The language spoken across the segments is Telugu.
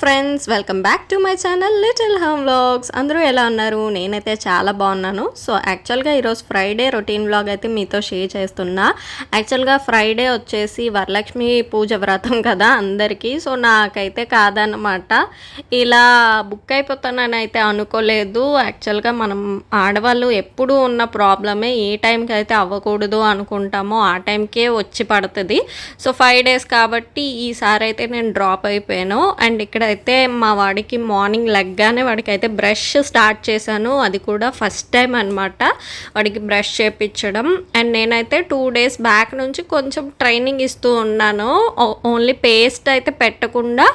Friends welcome back to my channel little home vlogs. అందరూ ఎలా ఉన్నారు? నేనైతే చాలా బాగున్నాను. సో యాక్చువల్గా ఈరోజు ఫ్రైడే రొటీన్ వ్లాగ్ అయితే మీతో షేర్ చేస్తున్నా. యాక్చువల్గా ఫ్రైడే వచ్చేసి వరలక్ష్మి పూజ వ్రతం కదా అందరికీ. సో నాకైతే కాదనమాట ఇలా బుక్ అయిపోతానని అయితే అనుకోలేదు. యాక్చువల్గా మనం ఆడవాళ్ళు ఎప్పుడు ఉన్న ప్రాబ్లమే ఏ టైంకి అయితే అవ్వకూడదు అనుకుంటామో ఆ టైంకే వచ్చి పడుతుంది. సో ఫైవ్ డేస్ కాబట్టి ఈసారి అయితే నేను డ్రాప్ అయిపోయాను. అండ్ ఇక్కడ ఇక్కడైతే మా వాడికి మార్నింగ్ లెగ్గానే వాడికి అయితే బ్రష్ స్టార్ట్ చేశాను. అది కూడా ఫస్ట్ టైం అనమాట వాడికి బ్రష్ చేపించడం. అండ్ నేనైతే టూ డేస్ బ్యాక్ నుంచి కొంచెం ట్రైనింగ్ ఇస్తూ ఉన్నాను. ఓన్లీ పేస్ట్ అయితే పెట్టకుండా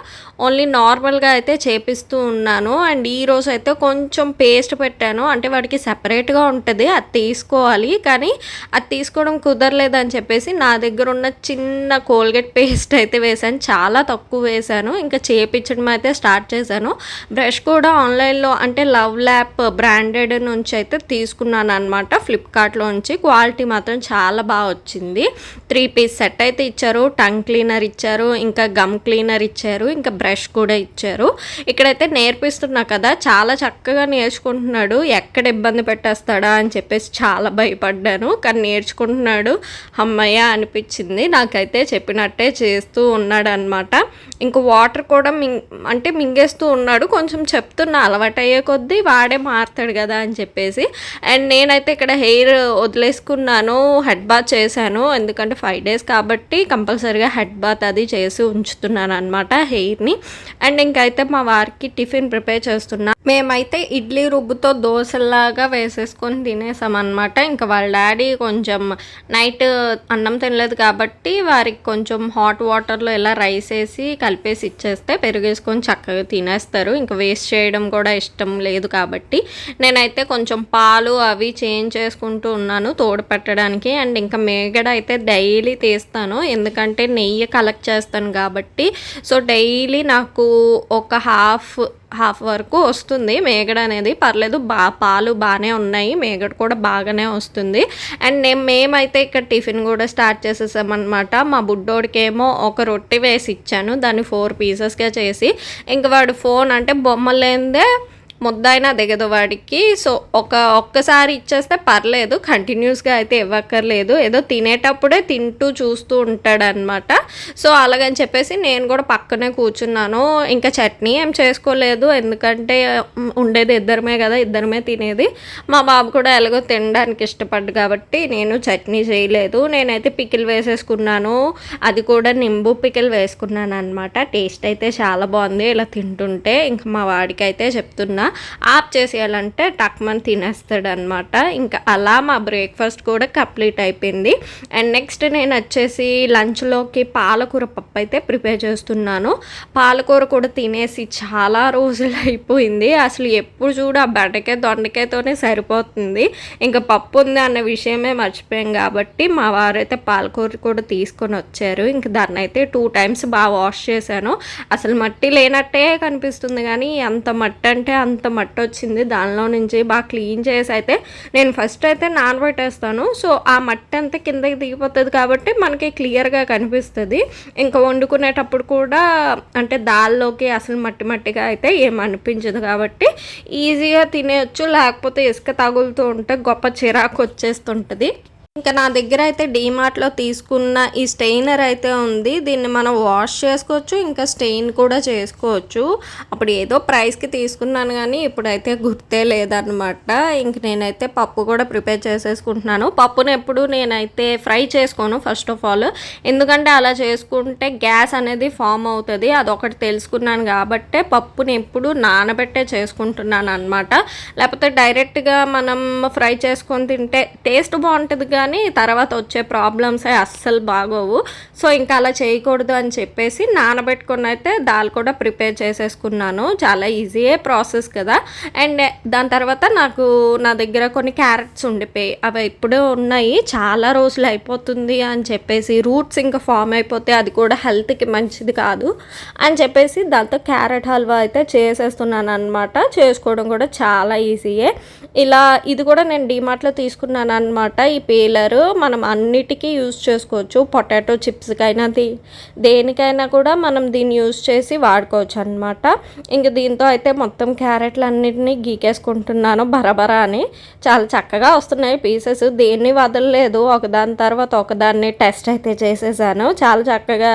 ఓన్లీ నార్మల్గా అయితే చేపిస్తూ ఉన్నాను. అండ్ ఈ రోజు అయితే కొంచెం పేస్ట్ పెట్టాను. అంటే వాడికి సెపరేట్గా ఉంటుంది. అది తీసుకోవాలి. కానీ అది తీసుకోవడం కుదరలేదని చెప్పేసి నా దగ్గర ఉన్న చిన్న కోల్గేట్ పేస్ట్ అయితే వేశాను. చాలా తక్కువ వేశాను. ఇంకా చేపించడం అయితే స్టార్ట్ చేశాను. బ్రష్ కూడా ఆన్లైన్లో అంటే లవ్ ల్యాప్ బ్రాండెడ్ నుంచి అయితే తీసుకున్నాను అనమాట ఫ్లిప్కార్ట్లోంచి క్వాలిటీ మాత్రం చాలా బాగా వచ్చింది. త్రీ పీస్ సెట్ అయితే ఇచ్చారు. టంగ్ క్లీనర్ ఇచ్చారు. ఇంకా గమ్ క్లీనర్ ఇచ్చారు. ఇంకా బ్రష్ కూడా ఇచ్చారు. ఇక్కడైతే నేర్పిస్తున్నా కదా చాలా చక్కగా నేర్చుకుంటున్నాడు. ఎక్కడ ఇబ్బంది పెట్టేస్తాడా అని చెప్పేసి చాలా భయపడ్డాను. కానీ నేర్చుకుంటున్నాడు. అమ్మయ్య అనిపించింది. నాకైతే చెప్పినట్టే చేస్తూ ఉన్నాడు అనమాట ఇంకా వాటర్ కూడా మీ అంటే మింగేస్తూ ఉన్నాడు. కొంచెం చెప్తున్నా అలవాటు అయ్యే కొద్దీ వాడే మారుతాడు కదా అని చెప్పేసి. అండ్ నేనైతే ఇక్కడ హెయిర్ వదిలేసుకున్నాను హెడ్ బాత్ చేశాను. ఎందుకంటే ఫైవ్ డేస్ కాబట్టి కంపల్సరీగా హెడ్ బాత్ అది చేసి ఉంచుతున్నాను అనమాట హెయిర్ని. అండ్ ఇంకైతే మా వారికి టిఫిన్ ప్రిపేర్ చేస్తున్నా. మేమైతే ఇడ్లీ రుబ్బుతో దోశలాగా వేసేసుకొని తినేసాం అనమాట ఇంకా వాళ్ళ డాడీ కొంచెం నైట్ అన్నం తినలేదు కాబట్టి వారికి కొంచెం హాట్ వాటర్లో ఇలా రైస్ వేసి కలిపేసి ఇచ్చేస్తే పెరుగు వేసుకొని చక్కగా తినేస్తారు. ఇంకా వేస్ట్ చేయడం కూడా ఇష్టం లేదు కాబట్టి నేనైతే కొంచెం పాలు అవి చేంజ్ చేసుకుంటూ ఉన్నాను తోడు పెట్టడానికి. అండ్ ఇంకా మేగడ అయితే డైలీ తీస్తాను. ఎందుకంటే నెయ్యి కలెక్ట్ చేస్తాను కాబట్టి. సో డైలీ నాకు ఒక హాఫ్ హాఫ్ వరకు వస్తుంది. మేగడ అనేది పర్లేదు బా పాలు బాగానే ఉన్నాయి. మేగడ కూడా బాగానే వస్తుంది. అండ్ నేను మేమైతే ఇక్కడ టిఫిన్ కూడా స్టార్ట్ చేసేసామన్నమాట. మా బుడ్డోడికేమో ఒక రొట్టె వేసి ఇచ్చాను. దాన్ని ఫోర్ పీసెస్గా చేసి ఇంక వాడు ఫోన్ అంటే బొమ్మలేందే ముద్దైనా దిగదు వాడికి సో ఒక ఒక్కసారి ఇచ్చేస్తే పర్లేదు కంటిన్యూస్గా అయితే ఇవ్వక్కర్లేదు. ఏదో తినేటప్పుడే తింటూ చూస్తూ ఉంటాడనమాట సో అలాగని చెప్పేసి నేను కూడా పక్కనే కూర్చున్నాను. ఇంకా చట్నీ ఏం చేసుకోలేదు. ఎందుకంటే ఉండేది ఇద్దరమే కదా ఇద్దరమే తినేది. మా బాబు కూడా ఎలాగో తినడానికి ఇష్టపడ్డు కాబట్టి నేను చట్నీ చేయలేదు. నేనైతే పికిల్ వేసేసుకున్నాను. అది కూడా నింబు పికిల్ వేసుకున్నాను అనమాట టేస్ట్ అయితే చాలా బాగుంది ఇలా తింటుంటే. ఇంకా మా వాడికి అయితే చెప్తున్నా. ఆఫ్ చేసేయాలంటే టక్మన్ తినేస్తాడు అనమాట ఇంకా అలా మా బ్రేక్ఫాస్ట్ కూడా కంప్లీట్ అయిపోయింది. అండ్ నెక్స్ట్ నేను వచ్చేసి లంచ్లోకి పాలకూర పప్పు అయితే ప్రిపేర్ చేస్తున్నాను. పాలకూర కూడా తినేసి చాలా రోజులు అయిపోయింది అసలు ఎప్పుడు చూడు ఆ బెండకాయ దొండకాయతోనే సరిపోతుంది. ఇంకా పప్పు ఉంది అన్న విషయమే మర్చిపోయాం కాబట్టి మా వారైతే పాలకూర కూడా తీసుకొని వచ్చారు. ఇంకా దాన్ని అయితే టూ టైమ్స్ బాగా వాష్ చేశాను. అసలు మట్టి లేనట్టే కనిపిస్తుంది కానీ అంత మట్టి అంటే అంత మట్టి వచ్చింది దానిలో నుంచి బాగా క్లీన్ చేసి అయితే నేను ఫస్ట్ అయితే నానబెట్టేస్తాను. సో ఆ మట్టి అంతా కిందకి దిగిపోతుంది కాబట్టి మనకి క్లియర్గా కనిపిస్తుంది. ఇంకా వండుకునేటప్పుడు కూడా అంటే దాల్లోకి అసలు మట్టి మట్టిగా అయితే ఏం అనిపించదు కాబట్టి ఈజీగా తినేయచ్చు లేకపోతే ఇసుక తగులుతూ ఉంటే గొప్ప చిరాకు వచ్చేస్తుంటుంది. ఇంకా నా దగ్గర అయితే డీమార్ట్లో తీసుకున్న ఈ స్టెయినర్ అయితే ఉంది. దీన్ని మనం వాష్ చేసుకోవచ్చు ఇంకా స్టెయిన్ కూడా చేసుకోవచ్చు. అప్పుడు ఏదో ప్రైస్కి తీసుకున్నాను కానీ ఇప్పుడైతే గుర్తే లేదనమాట ఇంక నేనైతే పప్పు కూడా ప్రిపేర్ చేసేసుకుంటున్నాను. పప్పును ఎప్పుడు నేనైతే ఫ్రై చేసుకోను ఫస్ట్ ఆఫ్ ఆల్. ఎందుకంటే అలా చేసుకుంటే గ్యాస్ అనేది ఫామ్ అవుతుంది. అదొకటి తెలుసుకున్నాను కాబట్టే పప్పుని ఎప్పుడు నానబెట్టే చేసుకుంటున్నాను అనమాట లేకపోతే డైరెక్ట్గా మనం ఫ్రై చేసుకొని తింటే టేస్ట్ బాగుంటుంది కానీ తర్వాత వచ్చే ప్రాబ్లమ్స్ అస్సలు బాగోవు. సో ఇంకా అలా చేయకూడదు అని చెప్పేసి నానబెట్టుకుని అయితే దాల్ కూడా ప్రిపేర్ చేసేసుకున్నాను. చాలా ఈజీయే ప్రాసెస్ కదా. అండ్ దాని తర్వాత నాకు నా దగ్గర కొన్ని క్యారెట్స్ ఉండిపోయి అవి ఇప్పుడే ఉన్నాయి. చాలా రోజులు అయిపోతుంది అని చెప్పేసి రూట్స్ ఇంకా ఫామ్ అయిపోతే అది కూడా హెల్త్కి మంచిది కాదు అని చెప్పేసి దాంతో క్యారెట్ హల్వా అయితే చేసేస్తున్నాను అనమాట చేసుకోవడం కూడా చాలా ఈజీయే ఇలా ఇది కూడా నేను డిమార్ట్లో తీసుకున్నాను అనమాట ఈ పేల పీలర్ మనం అన్నిటికీ యూస్ చేసుకోవచ్చు. పొటాటో చిప్స్కైనా ది దేనికైనా కూడా మనం దీన్ని యూజ్ చేసి వాడుకోవచ్చు అనమాట ఇంక దీంతో అయితే మొత్తం క్యారెట్లు అన్నిటినీ గీకేసుకుంటున్నాను బరబరా అని. చాలా చక్కగా వస్తున్నాయి పీసెస్. దేన్ని వదలలేదు. ఒకదాని తర్వాత ఒకదాన్ని టెస్ట్ అయితే చేసేసాను. చాలా చక్కగా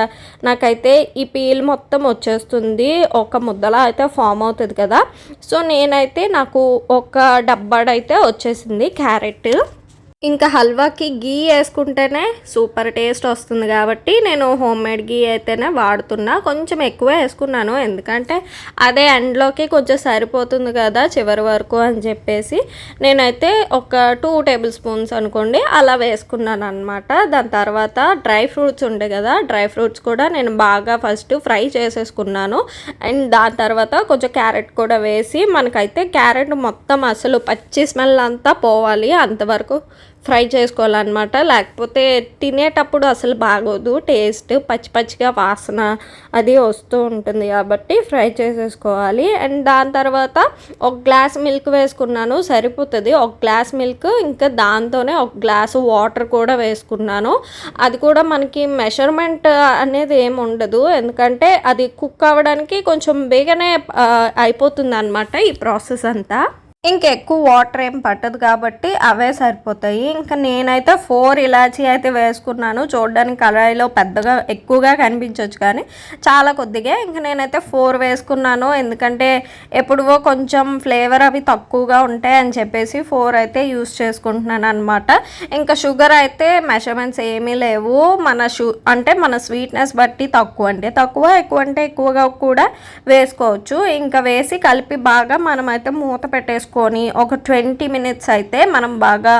నాకైతే ఈ పీల్ మొత్తం వచ్చేస్తుంది. ఒక ముద్దలా అయితే ఫామ్ అవుతుంది కదా. సో నేనైతే నాకు ఒక డబ్బాడైతే వచ్చేసింది క్యారెట్. ఇంకా హల్వాకి గీ వేసుకుంటేనే సూపర్ టేస్ట్ వస్తుంది కాబట్టి నేను హోమ్ మేడ్ గీ అయితేనే వాడుతున్నా. కొంచెం ఎక్కువ వేసుకున్నాను. ఎందుకంటే అదే ఎండ్లోకి కొంచెం సరిపోతుంది కదా చివరి వరకు అని చెప్పేసి. నేనైతే ఒక టూ టేబుల్ స్పూన్స్ అనుకోండి అలా వేసుకున్నాను అనమాట దాని తర్వాత డ్రై ఫ్రూట్స్ ఉండే కదా డ్రై ఫ్రూట్స్ కూడా నేను బాగా ఫస్ట్ ఫ్రై చేసేసుకున్నాను. అండ్ దాని తర్వాత కొంచెం క్యారెట్ కూడా వేసి మనకైతే క్యారెట్ మొత్తం అసలు పచ్చి స్మెల్ అంతా పోవాలి అంతవరకు. ఫ్రై చేసుకోవాలన్నమాట. లేకపోతే తినేటప్పుడు అసలు బాగోదు. టేస్ట్ పచ్చి పచ్చిగా వాసన అది వస్తూ ఉంటుంది కాబట్టి ఫ్రై చేసేసుకోవాలి. అండ్ దాని తర్వాత ఒక గ్లాస్ మిల్క్ వేసుకున్నాను సరిపోతుంది. ఒక గ్లాస్ మిల్క్ ఇంకా దాంతోనే ఒక గ్లాసు వాటర్ కూడా వేసుకున్నాను. అది కూడా మనకి మెషర్మెంట్ అనేది ఏమి ఉండదు. ఎందుకంటే అది కుక్ అవ్వడానికి కొంచెం బేగనే అయిపోతుంది అనమాట ఈ ప్రాసెస్ అంతా. ఇంకా ఎక్కువ వాటర్ ఏం పట్టదు కాబట్టి అవే సరిపోతాయి. ఇంకా నేనైతే ఫోర్ ఇలాచీ అయితే వేసుకున్నాను. చూడడానికి కళాయిలో పెద్దగా ఎక్కువగా కనిపించవచ్చు కానీ చాలా కొద్దిగా. ఇంకా నేనైతే ఫోర్ వేసుకున్నాను. ఎందుకంటే ఎప్పుడువో కొంచెం ఫ్లేవర్ అవి తక్కువగా ఉంటాయి అని చెప్పేసి ఫోర్ అయితే యూస్ చేసుకుంటున్నాను అనమాట ఇంకా షుగర్ అయితే మెషర్మెంట్స్ ఏమీ లేవు. మన షు అంటే మన స్వీట్నెస్ బట్టి తక్కువ అంటే తక్కువ ఎక్కువ అంటే ఎక్కువగా కూడా వేసుకోవచ్చు. ఇంకా వేసి కలిపి బాగా మనమైతే మూత పెట్టేసుకో చేసుకొని ఒక ట్వంటీ మినిట్స్ అయితే మనం బాగా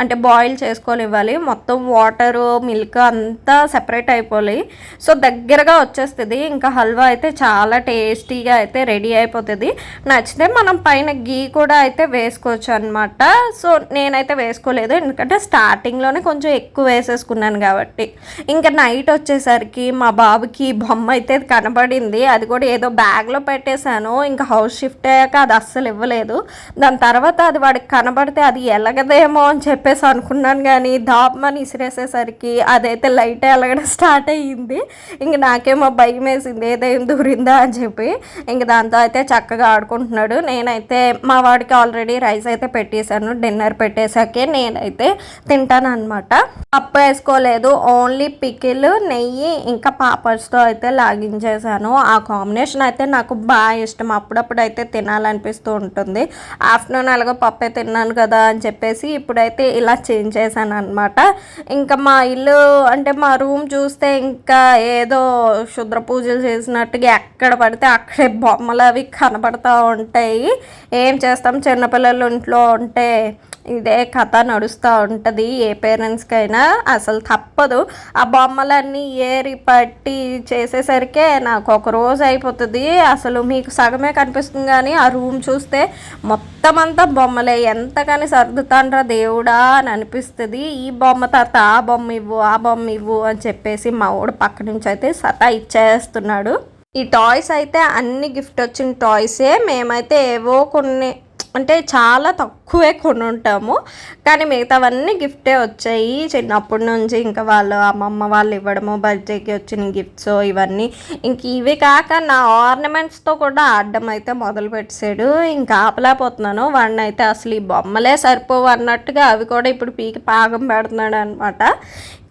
అంటే బాయిల్ చేసుకొని ఇవ్వాలి మొత్తం వాటరు మిల్క్ అంతా సెపరేట్ అయిపోయి సో దగ్గరగా వచ్చేస్తుంది. ఇంకా హల్వా అయితే చాలా టేస్టీగా అయితే రెడీ అయిపోతుంది. నచ్చితే మనం పైన గీ కూడా అయితే వేసుకోవచ్చు అనమాట సో నేనైతే వేసుకోలేదు. ఎందుకంటే స్టార్టింగ్లోనే కొంచెం ఎక్కువ వేసేసుకున్నాను కాబట్టి. ఇంకా నైట్ వచ్చేసరికి మా బాబుకి బొమ్మ అయితే కనబడింది. అది కూడా ఏదో బ్యాగ్లో పెట్టేశాను. ఇంకా హౌస్ షిఫ్ట్ అయ్యాక అది అస్సలు ఇవ్వలేదు. దాని తర్వాత అది వాడికి కనబడితే అది ఎలగదేమో అని చెప్పి చెప్పేసి అనుకున్నాను కానీ దాపమని ఇసిరేసేసరికి అదైతే లైట్ ఎలగడం స్టార్ట్ అయ్యింది. ఇంక నాకేమో భయం వేసింది ఏదేం దూరిందా? అని చెప్పి. ఇంక దాంతో అయితే చక్కగా ఆడుకుంటున్నాడు. నేనైతే మా వాడికి ఆల్రెడీ రైస్ అయితే పెట్టేశాను డిన్నర్ పెట్టేశాకే నేనైతే తింటాను అనమాట పప్పు వేసుకోలేదు ఓన్లీ పికిల్ నెయ్యి ఇంకా పాపర్స్తో అయితే లాగించేసాను ఆ కాంబినేషన్ అయితే నాకు బాగా ఇష్టం. అప్పుడప్పుడు అయితే తినాలనిపిస్తూ ఉంటుంది. ఆఫ్టర్నూన్ అలాగో పప్పే తిన్నాను కదా అని చెప్పేసి ఇప్పుడైతే ఇలా చేంజ్ చేశాను అనమాట ఇంకా మా ఇల్లు అంటే మా రూమ్ చూస్తే ఇంకా ఏదో శుద్ర పూజలు చేసినట్టుగా ఎక్కడ పడితే అక్కడే బొమ్మలు అవి కనపడతా ఉంటాయి. ఏం చేస్తాం? చిన్నపిల్లలు ఇంట్లో ఉంటే ఇదే కథ నడుస్తూ ఉంటుంది. ఏ పేరెంట్స్కైనా అసలు తప్పదు. ఆ బొమ్మలన్నీ ఏరి పట్టి చేసేసరికే నాకు ఒక రోజు అయిపోతుంది. అసలు మీకు సగమే కనిపిస్తుంది కానీ ఆ రూమ్ చూస్తే మొత్తం అంతా బొమ్మలే. ఎంతకని సర్దుతాండ్రా దేవుడా అని అనిపిస్తుంది. ఈ బొమ్మ తర్వాత ఆ బొమ్మ ఇవ్వు ఆ బొమ్మ ఇవ్వు అని చెప్పేసి మా ఊడు పక్క నుంచి అయితే సతా ఇచ్చేస్తున్నాడు. ఈ టాయ్స్ అయితే అన్ని గిఫ్ట్ వచ్చిన టాయ్సే. మేమైతే ఏవో కొన్ని అంటే చాలా తక్కువే కొని ఉంటాము కానీ మిగతావన్నీ గిఫ్టే వచ్చాయి. చిన్నప్పటి నుంచి ఇంకా వాళ్ళు అమ్మమ్మ వాళ్ళు ఇవ్వడము బర్త్డేకి వచ్చిన గిఫ్ట్స్ ఇవన్నీ. ఇంక ఇవి కాక నా ఆర్నమెంట్స్తో కూడా ఆడడం అయితే మొదలు పెట్టాడు ఇంకా ఆపలేకపోతున్నాను. వాడిని అయితే అసలు ఈ బొమ్మలే సరిపోవు అన్నట్టుగా అవి కూడా ఇప్పుడు పీకి పాగం పెడుతున్నాడు అనమాట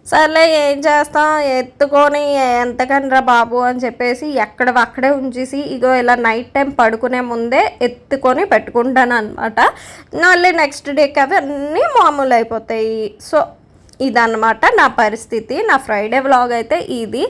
సర్లే ఏం చేస్తాం? ఎత్తుకొని ఎంతకనరా బాబు అని చెప్పేసి ఎక్కడ అక్కడే ఉంచేసి ఇగో ఇలా నైట్ టైం పడుకునే ముందే ఎత్తుకొని పెట్టుకుంటాను అనమాట మళ్ళీ నెక్స్ట్ డేకి అవి అన్నీ మామూలు అయిపోతాయి సో ఇదన్నమాట నా పరిస్థితి నా ఫ్రైడే వ్లాగ్ అయితే ఇది.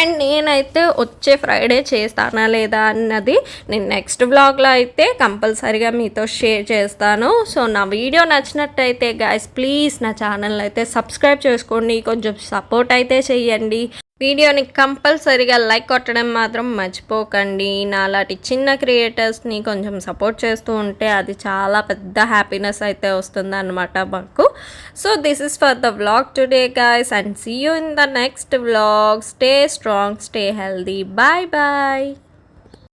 అండ్ నేనైతే వచ్చే ఫ్రైడే చేస్తానా లేదా అన్నది నేను నెక్స్ట్ వ్లాగ్లో అయితే కంపల్సరీగా మీతో షేర్ చేస్తాను. సో నా వీడియో నచ్చినట్టయితే గాయస్ ప్లీజ్ నా ఛానల్ అయితే సబ్స్క్రైబ్ చేసుకోండి. కొంచెం సపోర్ట్ అయితే చెయ్యండి వీడియోని కంపల్సరీగా లైక్ కొట్టడం మాత్రం మర్చిపోకండి. నాలాంటి చిన్న క్రియేటర్స్ని కొంచెం సపోర్ట్ చేస్తూ ఉంటే అది చాలా పెద్ద హ్యాపీనెస్ అయితే వస్తుంది అనమాట మాకు. So this is for the vlog today guys and see you in the next vlog stay strong stay healthy bye bye